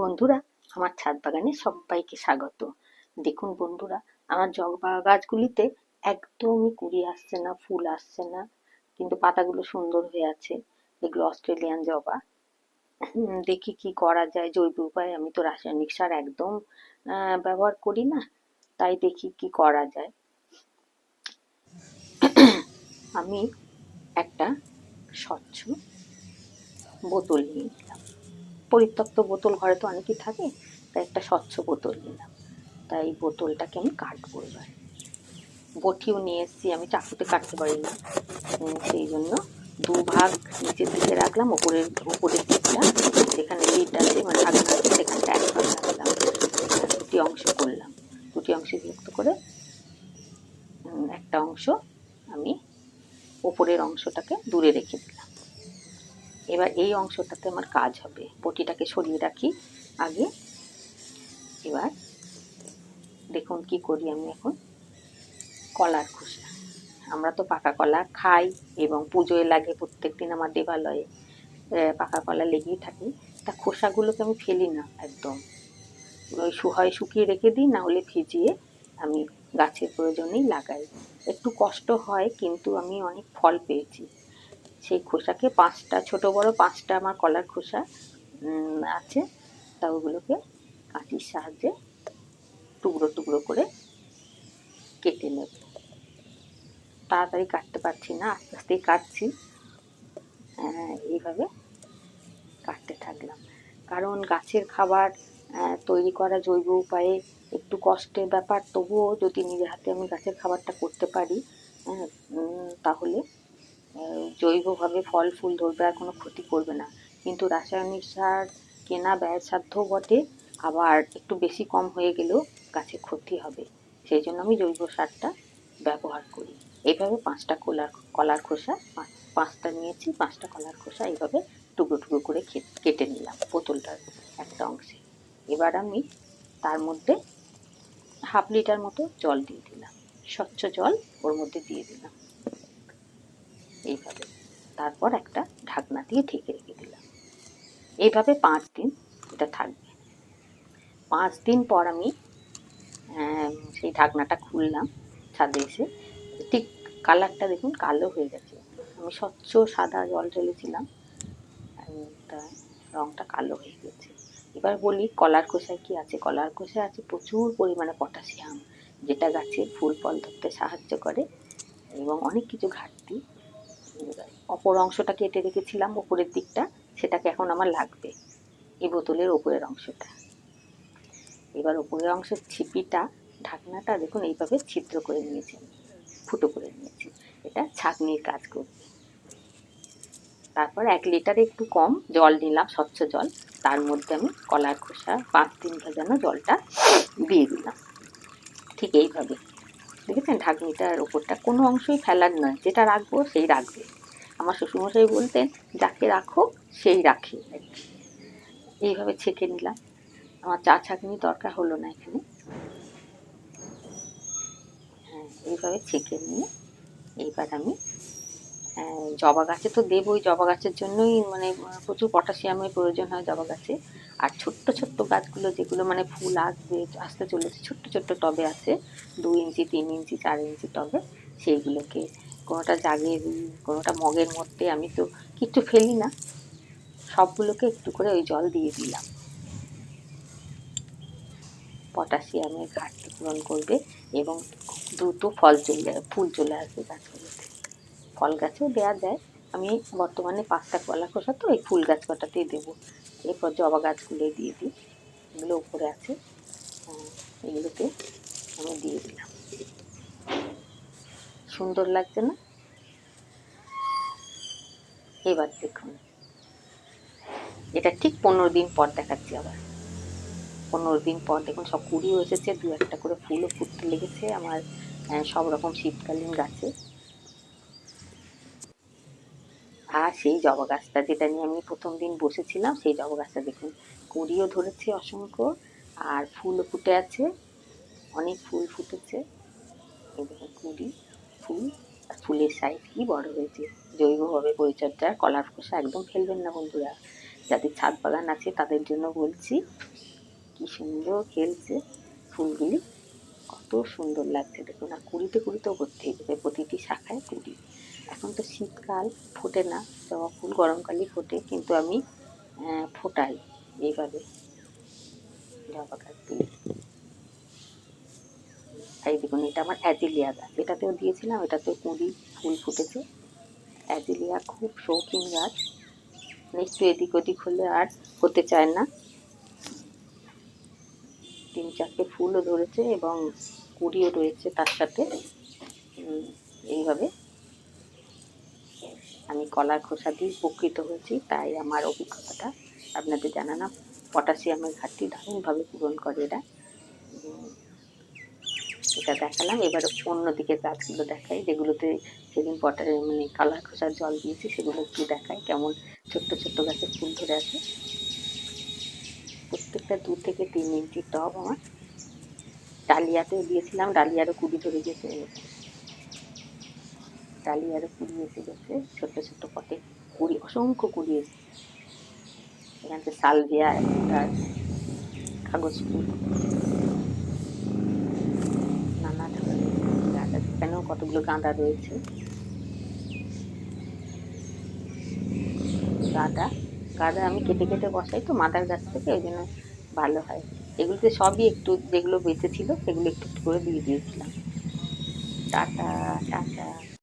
বন্ধুরা, আমার ছাদ বাগানে সবাইকে স্বাগত। দেখুন বন্ধুরা, আমার জবা গাছগুলিতে একদমই কুড়ি আসছে না, ফুল আসছে না, কিন্তু পাতাগুলো সুন্দর হয়ে আছে। এগুলো অস্ট্রেলিয়ান জবা। দেখি কি করা যায়, জৈব উপায়ে। আমি তো রাসায়নিক সার একদম ব্যবহার করি না, তাই দেখি কি করা যায়। আমি একটা স্বচ্ছ বোতল নিলাম পরিত্যক্ত বোতল ঘরে তো অনেকই থাকে, তাই একটা স্বচ্ছ বোতল নিলাম। তাই এই বোতলটাকে আমি কাটবো এবার। বটিও নিয়ে এসেছি, আমি চাকুতে কাটতে পারি না সেই জন্য দু ভাগ নিচের দিকে রাখলাম, ওপরের উপরের দিকটা যেখানে লিড আছে মানে ঢাকনা আছে সেখানটা এক ভাগ রাখলাম। দুটি অংশ করলাম। দুটি অংশে বিভক্ত করে একটা অংশ আমি ওপরের অংশটাকে দূরে রেখে দিলাম। এবার এই অংশটাতে আমার কাজ হবে। পটিটাকে সরিয়ে রাখি আগে। এবার দেখুন কি করি আমি এখন। কলার খোসা। আমরা তো পাকা কলা খাই এবং পুজোয় লাগে প্রত্যেক দিন আমার দেবালয়ে পাকা কলা লেগেই থাকে। তা খোসাগুলোকে আমি ফেলি না একদম। ওই হয় শুকিয়ে রেখে দিই, না হলে ভিজিয়ে আমি গাছের প্রয়োজনেই লাগাই। একটু কষ্ট হয়, কিন্তু আমি অনেক ফল পেয়েছি। সেই খোসাকে পাঁচটা ছোট বড় পাঁচটা আমার কলার খোসা আছে। তা ওগুলোকে কাঁচির সাহায্যে টুকরো টুকরো করে কেটে নেব। তাড়াতাড়ি কাটতে পারছি না আস্তে আস্তে কাটছি। আহ, এইভাবে কাটতে থাকলাম। কারণ গাছের খাবার তৈরি করা জৈব উপায়ে একটু কষ্টের ব্যাপার। তবুও যদি নিজের হাতে আমি গাছের খাবারটা করতে পারি হ্যাঁ, তাহলে জৈবভাবে ফল ফুল ধরবে আর কোনো ক্ষতি করবে না। কিন্তু রাসায়নিক সার কেনা ব্যয়সাধ্য বটে, আবার একটু বেশি কম হয়ে গেলেও গাছের ক্ষতি হবে। সেই জন্য আমি জৈব সারটা ব্যবহার করি। এইভাবে পাঁচটা কলার কলার খোসা, পাঁচ- পাঁচটা নিয়েছি, পাঁচটা কলার খোসা এইভাবে টুকরো টুকরো করে কেটে নিলাম বোতলটার একটা অংশে। এবার আমি তার মধ্যে হাফ লিটার মতো জল দিয়ে দিলাম। স্বচ্ছ জল ওর মধ্যে দিয়ে দিলাম। এইভাবে তারপর একটা ঢাকনা দিয়ে ঢেকে রেখে দিলাম। এইভাবে পাঁচ দিন এটা থাকবে। পাঁচ দিন পর আমি সেই ঢাকনাটা খুললাম ছাদে এসে। ঠিক কালারটা দেখুন, কালো হয়ে গেছে। আমি স্বচ্ছ সাদা জল ঢেলেছিলাম। তা রংটা কালো হয়ে গেছে। এবার বলি, কলার খোসায় কি আছে? কলার খোসায় আছে প্রচুর পরিমাণে পটাশিয়াম, যেটা গাছে ফুল ফল ধরতে সাহায্য করে এবং অনেক কিছু ঘাটতি অপর অংশটা কেটে রেখেছিলাম ওপরের দিকটা, সেটাকে এখন আমার লাগবে। এই বোতলের ওপরের অংশটা। এবার ওপরের অংশের ছিপিটা, ঢাকনাটা দেখুন এইভাবে ছিদ্র করে নিয়েছি ফুটো করে নিয়েছি। এটা ছাঁকনির কাজ করবে। তারপর এক লিটারে একটু কম জল নিলাম, স্বচ্ছ জল। তার মধ্যে আমি কলার খোসা, পাঁচ দিন ভেজানো জলটা দিয়ে দিলাম। ঠিক এইভাবে। দেখেছেন? ঢাকনিটার ওপরটা কোনো অংশই ফেলার নয়। যেটা রাখব সেই রাখবে। আমার শ্বশুরমশাই বলতেন, যাকে রাখো, সেই রাখে। আর কি। এইভাবে ছেঁকে নিলাম। আমার চা ছাঁকনি দরকার হলো না এখানে। হ্যাঁ এইভাবে ছেঁকে নিয়ে এইবার আমি জবা গাছে তো দেবই, জবা গাছের জন্যই মানে প্রচুর পটাশিয়ামের প্রয়োজন হয় জবা গাছে। আর ছোট্ট ছোট্ট গাছগুলো যেগুলো মানে ফুল আসবে, আসতে চলেছে, ছোট্ট ছোট্ট টবে আছে, দু ইঞ্চি, তিন ইঞ্চি, চার ইঞ্চি টবে, সেইগুলোকে কোনোটা জাগের কোনোটা মগের মধ্যে আমি তো কিচ্ছু ফেলি না। সবগুলোকে একটু করে ওই জল দিয়ে দিলাম। পটাশিয়ামের ঘাটতি পূরণ করবে এবং দ্রুত ফল চলে, ফুল চলে আসবে গাছগুলোতে ফল গাছেও দেওয়া যায়। আমি বর্তমানে পাঁচটা কলা খোসা তো এই ফুল গাছ কটাতেই দেবো। এরপর জবা গাছগুলোই দিয়ে দিই। এগুলো উপরে আছে। এগুলোকে আমি দিয়ে দিলাম। সুন্দর লাগছে না? এবার দেখুন। এটা ঠিক পনেরো দিন পর দেখাচ্ছি আবার। পনেরো দিন পর দেখুন, সব কুড়িও এসেছে, দু একটা করে ফুলও ফুটতে লেগেছে আমার সব রকম শীতকালীন গাছে। আর সেই জবা গাছটা যেটা নিয়ে আমি প্রথম দিন বসেছিলাম, সেই জবা গাছটা দেখুন, কুড়িও ধরেছে অসংখ্য, আর ফুলও ফুটে আছে, অনেক ফুল ফুটেছে। এই দেখুন, কুড়ি ফুল। ফুলের সাইজ কি বড় হয়েছে? জৈবভাবে পরিচর্যা কলার খোসা একদম ফেলবেন না বন্ধুরা। যাদের ছাদ বাগান আছে তাদের জন্য বলছি, কি সুন্দর খেলছে ফুলগুলি। কত সুন্দর লাগছে দেখুন, আর কুড়িতে কুড়িতেও ভর্তি হয়ে প্রতিটি শাখায় কুড়ি। এখন তো শীতকাল, ফোটে না, জবা ফুল গরমকালই ফোটে, কিন্তু আমি ফোটাই এইভাবে। জবা গাছগুলি এই দেখুন, এটা আমার অ্যাজিলিয়া গাছ। এটাতেও দিয়েছিলাম, এটাতেও কুঁড়ি, ফুল ফুটেছে। অ্যাজিলিয়া খুব শৌখিন গাছ। একটু এদিক ওদিক হলে আর হতে চায় না। তিন চারটে ফুলও ধরেছে এবং কুড়িও রয়েছে তার সাথে। এইভাবে আমি কলার খোসা দিয়ে উপকৃত হয়েছি, তাই আমার অভিজ্ঞতাটা আপনাদের জানালাম। পটাশিয়ামের ঘাটতি দারুণভাবে পূরণ করে এরা। এটা দেখালাম। এবার অন্যদিকে গাছগুলো দেখাই, যেগুলোতে সেদিন পটা মানে কালার খোসার জল দিয়েছি, সেগুলো একটু দেখাই কেমন ছোট্ট ছোট্ট গাছে ফুল ধরে আছে। প্রত্যেকটা দু থেকে তিন ইঞ্চি টব আমার। ডালিয়াতেও দিয়েছিলাম, ডালিয়ারও কুড়ি ধরে গেছে। ডালিয়ারও কুড়ি এসে গেছে, ছোট্ট ছোট্ট পটে কুড়ি, অসংখ্য কুড়ি এসে এখান থেকে সালভিয়া, একটা কাগজ ফুল। এখানেও কতগুলো গাঁদা রয়েছে? গাঁদা? গাঁদা আমি কেটে কেটে বসাই তো মাদার গাছ থেকে, ওই জন্য ভালো হয়। এগুলোতে সবই একটু যেগুলো বেঁচে ছিল, সেগুলো একটু একটু করে দিয়ে দিয়েছিলাম। Tata tata.